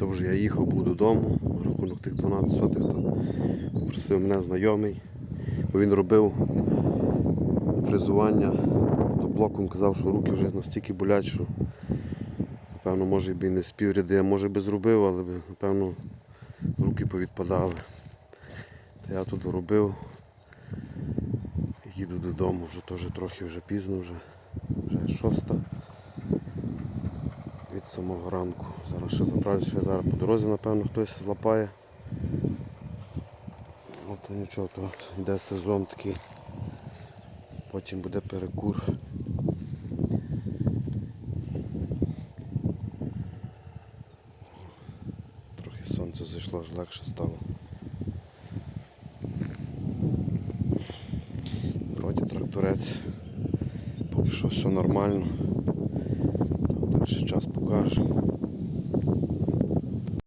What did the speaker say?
То вже я їхав був додому, на рахунок тих 12 сотих, то просив мене знайомий, бо він робив фрезування мотоблоком, казав, що руки вже настільки болять, що напевно може б і не спів ряди, а може би зробив, але напевно руки повідпадали. Та я тут робив. Їду додому, вже теж трохи вже пізно, вже, вже шоста від самого ранку. Зараз ще заправлюся, ще зараз по дорозі, напевно, хтось злапає. От то нічого, то йде сезон такий. Потім буде перекур. Трохи сонце зайшло, аж легше стало. Вроді тракторець. Поки що все нормально. Далі час.